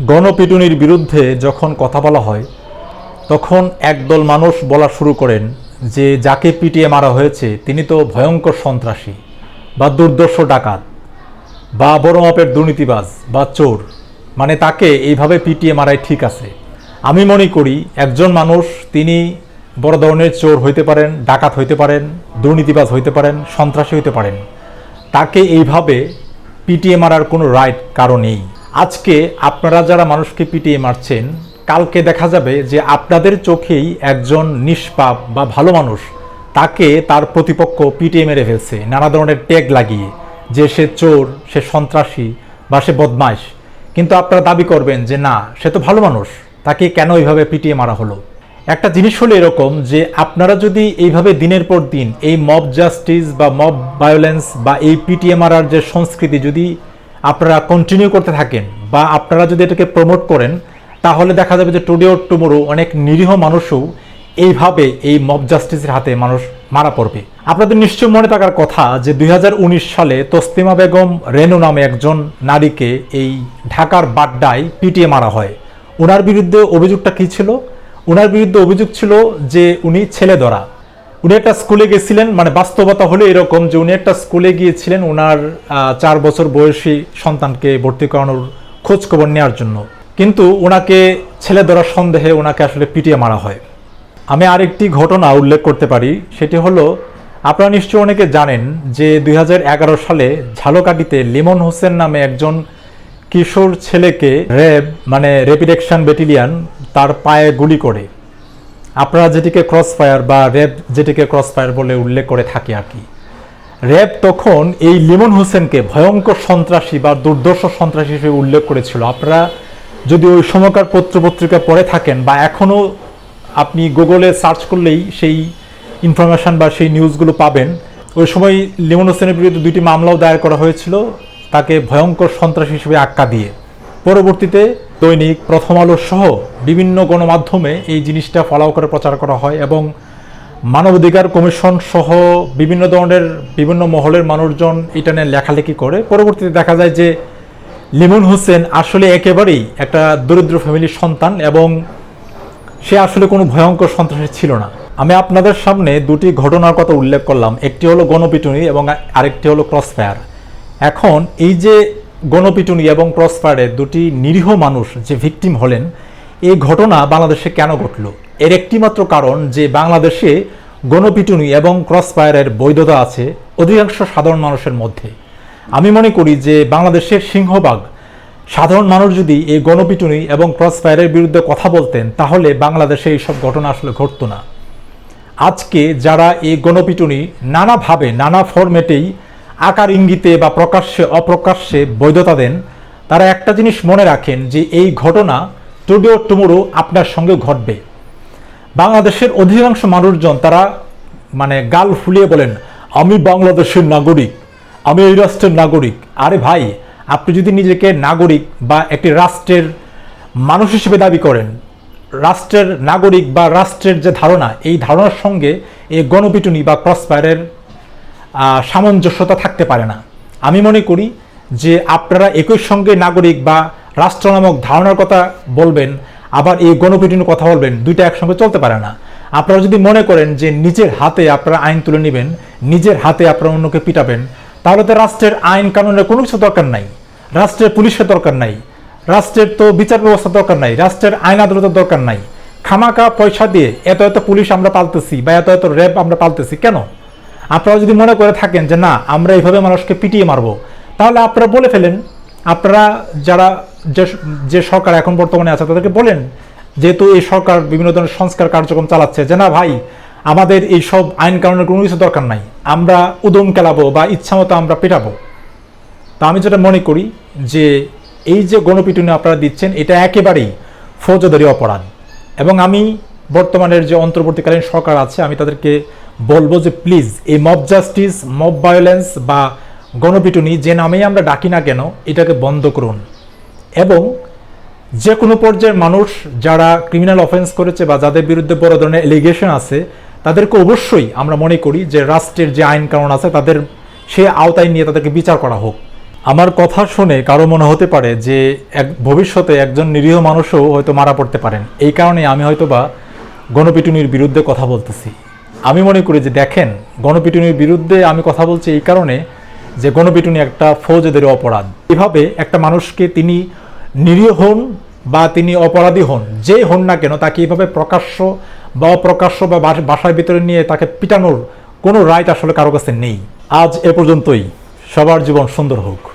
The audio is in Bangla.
গণপিটুনির বিরুদ্ধে যখন কথা বলা হয়, তখন একদল মানুষ বলা শুরু করেন যে যাকে পিটিয়ে মারা হয়েছে তিনি তো ভয়ঙ্কর সন্ত্রাসী বা দুর্দর্শ ডাকাত বা বড় মাপের দুর্নীতিবাজ বা চোর। মানে তাকে এইভাবে পিটিয়ে মারাই ঠিক আছে। আমি মনে করি একজন মানুষ তিনি বড় ধরনের চোর হইতে পারেন, ডাকাত হইতে পারেন, দুর্নীতিবাজ হইতে পারেন, সন্ত্রাসী হইতে পারেন। তাকে এইভাবে পিটিয়ে মারার কোনো রাইট কারণ নেই। আজকে আপনারা যারা মানুষকে পিটিয়ে মারছেন, কালকে দেখা যাবে যে আপনাদের চোখেই একজন নিষ্পাপ বা ভালো মানুষ তাকে তার প্রতিপক্ষ পিটিয়ে মেরে ফেলছে, নানা ধরনের ট্যাগ লাগিয়ে, যে সে চোর, সে সন্ত্রাসী বা সে বদমাইশ। কিন্তু আপনারা দাবি করবেন যে না, সে তো ভালো মানুষ, তাকে কেন এইভাবে পিটিয়ে মারা হলো? একটা জিনিস হলো এরকম যে আপনারা যদি এইভাবে দিনের পর দিন এই মব জাস্টিস বা মব ভায়োলেন্স বা এই পিটিএ মারার যে সংস্কৃতি যদি আপনারা কন্টিনিউ করতে থাকেন বা আপনারা যদি এটাকে প্রমোট করেন, তাহলে দেখা যাবে যে টুডে ওর টুমোরো অনেক নিরীহ মানুষও এইভাবে এই মব জাস্টিসের হাতে মানুষ মারা পড়বে। আপনাদের নিশ্চয় মনে থাকার কথা যে দুই হাজার উনিশ সালে তসলিমা বেগম রেনু নামে একজন নারীকে এই ঢাকার বাড্ডায় পিটিয়ে মারা হয়। ওনার বিরুদ্ধে অভিযোগটা কী ছিল? ওনার বিরুদ্ধে অভিযোগ ছিল যে উনি ছেলে ধরা উনি একটা স্কুলে গেছিলেন মানে বাস্তবতা হলো এরকম যে উনি একটা স্কুলে গিয়েছিলেন ওনার চার বছর বয়সী সন্তানকে ভর্তি করানোর খোঁজ খবর নেওয়ার জন্য। কিন্তু ওনাকে ছেলে ধরার সন্দেহে ওনাকে আসলে পিটিয়ে মারা হয়। আমি আরেকটি ঘটনা উল্লেখ করতে পারি, সেটি হলো, আপনারা নিশ্চয়ই অনেকে জানেন যে দুই হাজার এগারো সালে ঝালকাঠিতে লিমন হোসেন নামে একজন কিশোর ছেলেকে র্যাব মানে র্যাপিড অ্যাকশন ব্যাটালিয়ান তার পায়ে গুলি করে। আপনারা যেটিকে ক্রস ফায়ার বা র্যাব যেটিকে ক্রস ফায়ার বলে উল্লেখ করে থাকি আর কি। র্যাব তখন এই লিমন হোসেনকে ভয়ঙ্কর সন্ত্রাসী বা দুর্দর্শ সন্ত্রাসী হিসেবে উল্লেখ করেছিল। আপনারা যদি ওই সময়কার পত্রপত্রিকা পড়ে থাকেন বা এখনও আপনি গুগলে সার্চ করলেই সেই ইনফরমেশন বা সেই নিউজগুলো পাবেন। ওই সময় লিমন হোসেনের বিরুদ্ধে দুইটি মামলাও দায়ের করা হয়েছিল, তাকে ভয়ঙ্কর সন্ত্রাসী হিসেবে আখ্যা দিয়ে। পরবর্তীতে দৈনিক, প্রথম আলো সহ বিভিন্ন গণমাধ্যমে এই জিনিসটা ফলাও করে প্রচার করা হয় এবং মানবাধিকার কমিশন সহ বিভিন্ন ধরনের বিভিন্ন মহলের মানুষজন এটা নিয়ে লেখালেখি করে। পরবর্তীতে দেখা যায় যে লিমন হোসেন আসলে একেবারেই একটা দরিদ্র ফ্যামিলির সন্তান এবং সে আসলে কোনো ভয়ঙ্কর সন্ত্রাসী ছিল না। আমি আপনাদের সামনে দুটি ঘটনার কথা উল্লেখ করলাম। একটি হলো গণপিটুনি এবং আরেকটি হলো ক্রসফায়ার। এখন এই যে গণপিটুনি এবং ক্রসফায়ারে দুটি নিরীহ মানুষ যে ভিকটিম হলেন, এই ঘটনা বাংলাদেশে কেন ঘটলো? এর একটি মাত্র কারণ যে বাংলাদেশে গণপিটুনি এবং ক্রসফায়ারের বৈধতা আছে অধিকাংশ সাধারণ মানুষের মধ্যে। আমি মনে করি যে বাংলাদেশের সিংহভাগ, সাধারণ মানুষ যদি এই গণপিটুনি এবং ক্রসফায়ারের বিরুদ্ধে কথা বলতেন, তাহলে বাংলাদেশে এইসব ঘটনা আসলে ঘটতো না। আজকে যারা এই গণপিটুনি নানাভাবে, নানা ফরম্যাটেই আকার ইঙ্গিতে বা প্রকাশ্যে, অপ্রকাশ্যে বৈধতা দেন, তারা একটা জিনিস মনে রাখেন যে এই ঘটনা টুডে টুমোরো আপনার সঙ্গে ঘটবে। বাংলাদেশের অধিকাংশ মানুষজন তারা মানে গাল ফুলিয়ে বলেন, আমি বাংলাদেশের নাগরিক, আমি এই রাষ্ট্রের নাগরিক। আরে ভাই, আপনি যদি নিজেকে নাগরিক বা একটি রাষ্ট্রের মানুষ হিসেবে দাবি করেন, রাষ্ট্রের নাগরিক বা রাষ্ট্রের যে ধারণা, এই ধারণার সঙ্গে এই গণপিটুনি বা ক্রসফায়ারের সামঞ্জস্যতা থাকতে পারে না। আমি মনে করি যে আপনারা একই সঙ্গে নাগরিক বা রাষ্ট্র নামক ধারণার কথা বলবেন, আবার এই গণপিটুনির কথা বলবেন, দুইটা একসঙ্গে চলতে পারে না। আপনারা যদি মনে করেন যে নিজের হাতে আপনারা আইন তুলে নেবেন, নিজের হাতে আপনারা অন্যকে পিটাবেন, তাহলে তো রাষ্ট্রের আইন কানুনের কোনো কিছু দরকার নাই। রাষ্ট্রের পুলিশের দরকার নাই। রাষ্ট্রের তো বিচার ব্যবস্থা দরকার নাই। রাষ্ট্রের আইন আদালতের দরকার নাই। খামাকা পয়সা দিয়ে এত এত পুলিশ আমরা পালতেছি বা এত এত র্যাব আমরা পালতেছি কেন? আপনারা যদি মনে করে থাকেন যে না, আমরা এইভাবে মানুষকে পিটিয়ে মারবো, তাহলে আপনারা বলে ফেলেন। আপনারা যারা যে যে সরকার এখন বর্তমানে আছে, তাদেরকে বলেন, যেহেতু এই সরকার বিভিন্ন ধরনের সংস্কার কার্যক্রম চালাচ্ছে, যে না ভাই, আমাদের এই সব আইন কানুনের কোনো কিছু দরকার নাই, আমরা উদম কেলাবো বা ইচ্ছামতো আমরা পেটাবো। তা আমি যেটা মনে করি যে, এই যে গণপিটুনি আপনারা দিচ্ছেন, এটা একেবারেই ফৌজদারি অপরাধ। এবং আমি বর্তমানের যে অন্তর্বর্তীকালীন সরকার আছে, আমি তাদেরকে বলব যে প্লিজ এই মব জাস্টিস মব ভায়োলেন্স বা গণপিটুনি যে নামেই আমরা ডাকি না কেন, এটাকে বন্ধ করুন। এবং যে কোনো পর্যায়ের মানুষ যারা ক্রিমিনাল অফেন্স করেছে বা যাদের বিরুদ্ধে বড় ধরনের এলিগেশন আছে, তাদেরকে অবশ্যই আমরা মনে করি যে রাষ্ট্রের যে আইন কানুন আছে, তাদের সে আওতায় নিয়ে তাদেরকে বিচার করা হোক। আমার কথা শুনে কারও মনে হতে পারে যে এক, ভবিষ্যতে একজন নিরীহ মানুষও হয়তো মারা পড়তে পারেন। এই কারণে আমি হয়তো বা গণপিটুনির বিরুদ্ধে কথা বলতেছি। আমি মনে করি যে দেখেন, গণপিটুনির বিরুদ্ধে আমি কথা বলছি এই কারণে যে গণপিটুনি একটা ফৌজদের অপরাধ। এভাবে একটা মানুষকে তিনি নিরীহ হন বা তিনি অপরাধী হন, যে হন না কেন তাকে এভাবে প্রকাশ্য বা অপ্রকাশ্য বা বাস- বাসার ভিতরে নিয়ে তাকে পিটানোর কোনো রাইট আসলে কারও কাছে নেই। আজ এ পর্যন্তই। সবার জীবন সুন্দর হোক।